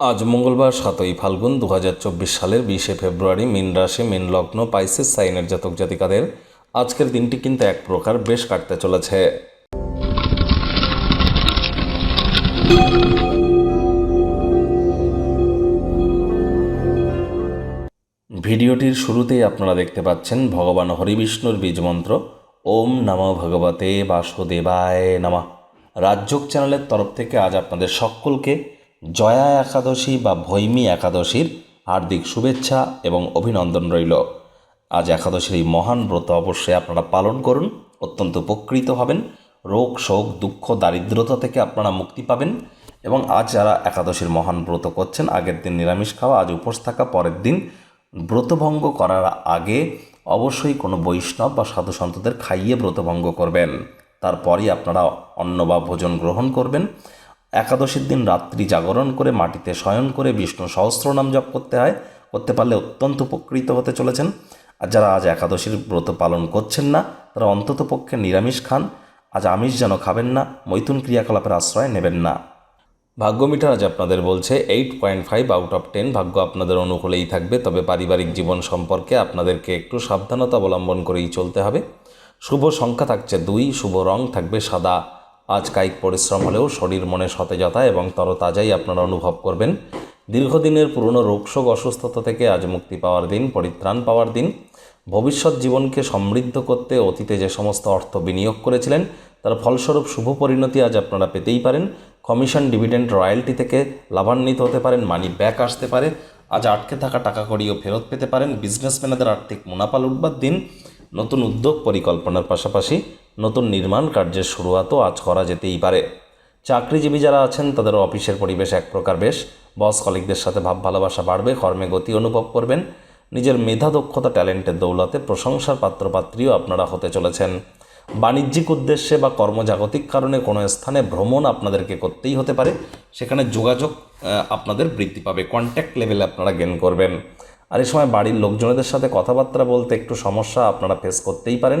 আজ মঙ্গলবার সাতই ফাল্গুন দু হাজার চব্বিশ সালের বিশে ফেব্রুয়ারি মিন রাশি, মিন লগ্ন, পাইসিস, সাইনের জাতক জাতিকাদের আজকের দিনটি কিন্তু এক প্রকার বেশ কাটতে চলেছে। ভিডিওটির শুরুতেই আপনারা দেখতে পাচ্ছেন ভগবান হরিবিষ্ণুর বীজ মন্ত্র, ওম নম ভগবতে বাসুদেবায় নমঃ। রাজযোগ চ্যানেলের তরফ থেকে আজ আপনাদের সকলকে জয়া একাদশী বা ভৈমী একাদশীর হার্দিক শুভেচ্ছা এবং অভিনন্দন রইল। আজ একাদশীর এই মহান ব্রত অবশ্যই আপনারা পালন করুন, অত্যন্ত উপকৃত হবেন, রোগ, শোক, দুঃখ, দারিদ্রতা থেকে আপনারা মুক্তি পাবেন এবং আজ যারা একাদশীর মহান ব্রত করছেন, আগের দিন নিরামিষ খাওয়া, আজ উপোস থাকা, পরের দিন ব্রতভঙ্গ করার আগে অবশ্যই কোনো বৈষ্ণব বা সাধু সন্তদের খাইয়ে ব্রতভঙ্গ করবেন। তারপরই আপনারা অন্ন বা ভোজন গ্রহণ করবেন। একাদশীর দিন রাত্রি জাগরণ করে মাটিতে শয়ন করে বিষ্ণু সহস্রনাম জপ করতে হয়। করতে পারলে অত্যন্ত উপকৃত হতে চলেছেন। আর যারা আজ একাদশীর ব্রত পালন করছেন না, তারা অন্তত পক্ষে নিরামিষ খান। আজ আমিষ যেন খাবেন না, মৈথুন ক্রিয়াকলাপের আশ্রয় নেবেন না। ভাগ্য মিটার আজ আপনাদের বলছে eight point five out of ten ভাগ্য আপনাদের অনুকূলেই থাকবে, তবে পারিবারিক জীবন সম্পর্কে আপনাদেরকে একটু সাবধানতা অবলম্বন করেই চলতে হবে। শুভ সংখ্যা থাকছে দুই, শুভ রং থাকবে সাদা। আজ কায়িক পরিশ্রম হলেও শরীর মনে সতেজতা এবং তরতাজাই আপনারা অনুভব করবেন। দীর্ঘদিনের পুরনো রোগশোক অসুস্থতা থেকে আজ মুক্তি পাওয়ার দিন, পরিত্রাণ পাওয়ার দিন। ভবিষ্যৎ জীবনকে সমৃদ্ধ করতে অতীতে যে সমস্ত অর্থ বিনিয়োগ করেছিলেন, তার ফলস্বরূপ শুভ পরিণতি আজ আপনারা পেতেই পারেন। কমিশন ডিভিডেন্ড রয়্যালটি থেকে লাভান্বিত হতে পারেন, মানি ব্যাক আসতে পারে। আজ আটকে থাকা টাকা কড়িও ফেরত পেতে পারেন। বিজনেসম্যানদের আর্থিক মুনাফা লুটবার দিন। নতুন উদ্যোগ পরিকল্পনার পাশাপাশি নতুন নির্মাণ কার্যের শুরুয়াতও আজ করা যেতেই পারে। চাকরিজীবী যারা আছেন, তাদের অফিসের পরিবেশ এক প্রকার বেশ। বস কলিকদের সাথে ভাব ভালোবাসা বাড়বে, কর্মে গতি অনুভব করবেন। নিজের মেধা, দক্ষতা, ট্যালেন্টের দৌলতে প্রশংসার পাত্রপাত্রীও আপনারা হতে চলেছেন। বাণিজ্যিক উদ্দেশ্যে বা কর্মজাগতিক কারণে কোনো স্থানে ভ্রমণ আপনাদেরকে করতেই হতে পারে। সেখানে যোগাযোগ আপনাদের বৃদ্ধি পাবে। কন্ট্যাক্ট লেভেলে আপনারা গেন করবেন। আর এই সময় বাড়ির লোকজনদের সাথে কথাবার্তা বলতে একটু সমস্যা আপনারা ফেস করতেই পারেন।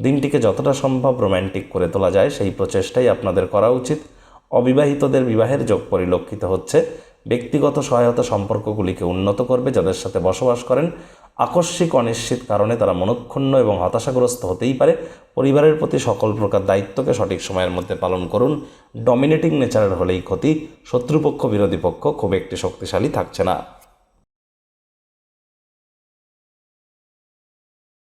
দিনটিকে যতটা সম্ভব রোম্যান্টিক করে তোলা যায়, সেই প্রচেষ্টাই আপনাদের করা উচিত। অবিবাহিতদের বিবাহের যোগ পরিলক্ষিত হচ্ছে। ব্যক্তিগত সহায়তা সম্পর্কগুলিকে উন্নত করবে, যাদের সাথে বসবাস করেন। আকস্মিক অনিশ্চিত কারণে তারা মনক্ষুণ্ণ এবং হতাশাগ্রস্ত হতেই পারে। পরিবারের প্রতি সকল প্রকার দায়িত্বকে সঠিক সময়ের মধ্যে পালন করুন। ডমিনেটিং নেচারের হলেই ক্ষতি। শত্রুপক্ষ, বিরোধী পক্ষ খুব একটি শক্তিশালী থাকছে না।